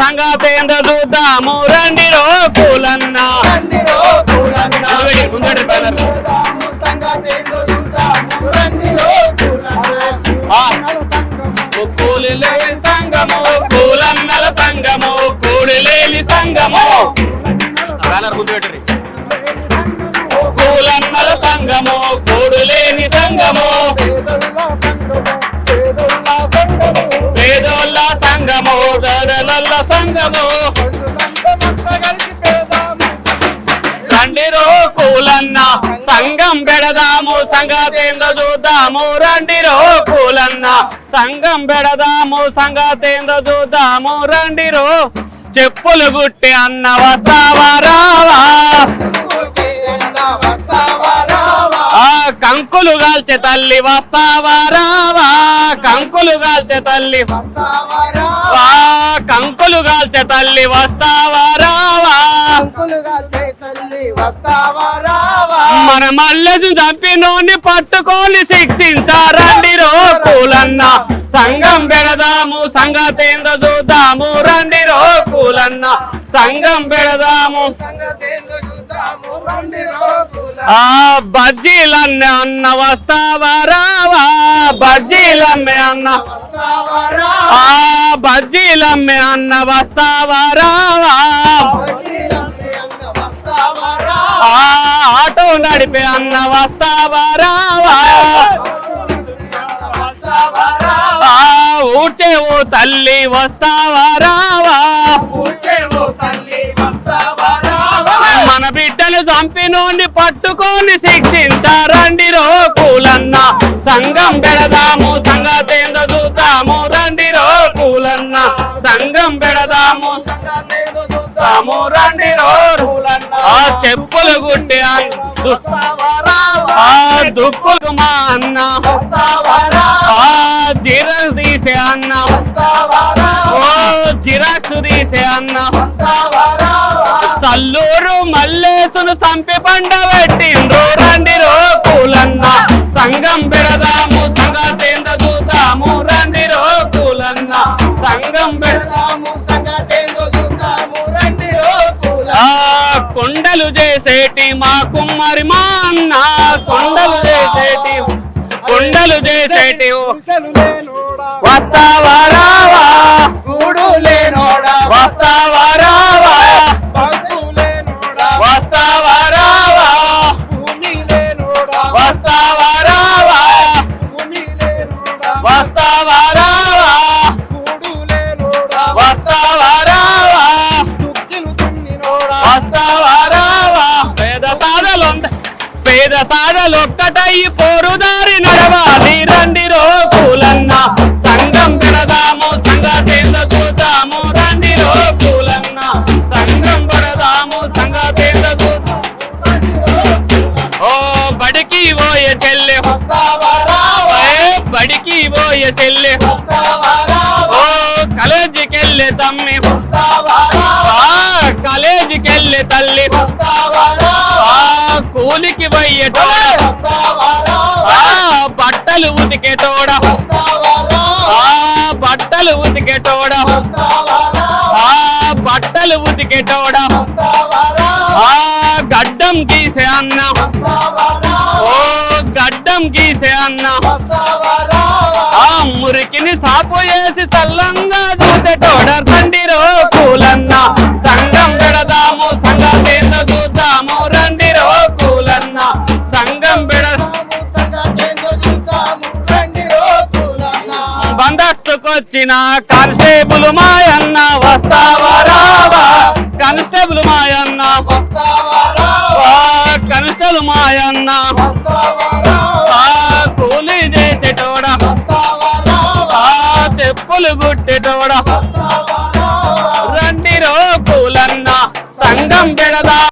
సంగతేంద చూద్దాము. రండి రో కూలన్న. కూలిలేని సంగము కూలన్నల సంగము కూడిలేని సంగము కూలన్నల సంగము సంగతేందో చూద్దాము. రండి రో కూలన్న సంఘం పెడదాము సంగతేందో చూద్దాము. రండి రో చెప్పులు గుట్టి అన్న వస్తావా రావా? ఆ కంకులు గాల్చే తల్లి వస్తావా రావా? కంకులు గాల్చే తల్లి ఆ కంకులు గాల్చే తల్లి వస్తావా రావా? మన మల్లెసు చంపినోని పట్టుకొని శిక్షించారండి రో కూలన్న. సంఘం పెడదాము సంగతేందో చూద్దాము రండి రో కూలన్న. సంఘం పెడదాము. ఆ బజ్జీలమ్మే అన్న వస్తావా రావా? బజ్జీలమ్మే అన్న. ఆ బజ్జీలమ్మే అన్న వస్తావా రావా? ఆటో నడిపే అన్న వస్తావా రావా? ఆ ఓ తల్లి వస్తావా రావా? మన బిడ్డను చంపినోని పట్టుకొని శిక్షించారండి రో కూలన్న. సంఘం పెడదాము సంగతేందో చూద్దాము రండి రో కూలన్న. సంఘం పెడదాము సంగతేందో రండి రో ఆ చెప్పులు గుట్టి ఆ దుప్పులు మా అన్న. ఆ జిరాక్స్ తీసే అన్న. ఓ జిరాక్స్ తీసే అన్న. తల్లూరు మల్లేసును చంపి పండ పెట్టిండ్రు. రండి రో కూలన్న. సంఘం పెడదాము సంగతేంద చూద్దాము రండి రో కూలన్న. సంఘం పెడదాము. చేసేటి మా కుమ్మరి మా అన్న కొండలు చేసేటి కొండలు చేసేటి వస్తావా రావా? వస్తావా రావా? వస్తావా రావా? వస్తావా రావా? వస్తావా రావా? వస్తావా రావా? వస్తావా రావా సాధలు పేద సాధలు ఒక్కటయ్యి పోరుదారి నడవాలి. రండి రోకులన్న సంఘం పెడదాము సంగతేంద చూద్దాము. రండి రోకులన్న సంఘం పెడదాము సంగతేందో చూద్దాము. ఓ బడికి పోయే చెల్లె. బడికి పోయే చెల్లె. ఓ కాలేజీకి తమ్మి. ఆ తల్లి. కూలికి పోయేటోడ ఆ బట్టలు ఉతికేటోడ ఆ బట్టలు ఉతికేటోడ ఆ బట్టలు ఉతికేటోడ ఆ గడ్డం గీసే అన్న. ఓ గడ్డం గీసే అన్న. ఆ మురికిని సాపు చేసి చల్లంగా వచ్చిన కానిస్టేబుల్ మాయన్న వస్తావా రావా? కానిస్టేబుల్ మాయన్న ఆ, కానిస్టేబుల్ మాయన్న ఆ, కూలీ చేసేటోడ? ఆ, చెప్పులు గుట్టేటోడ? రండిరో కూలన్న సంఘం పెడదా?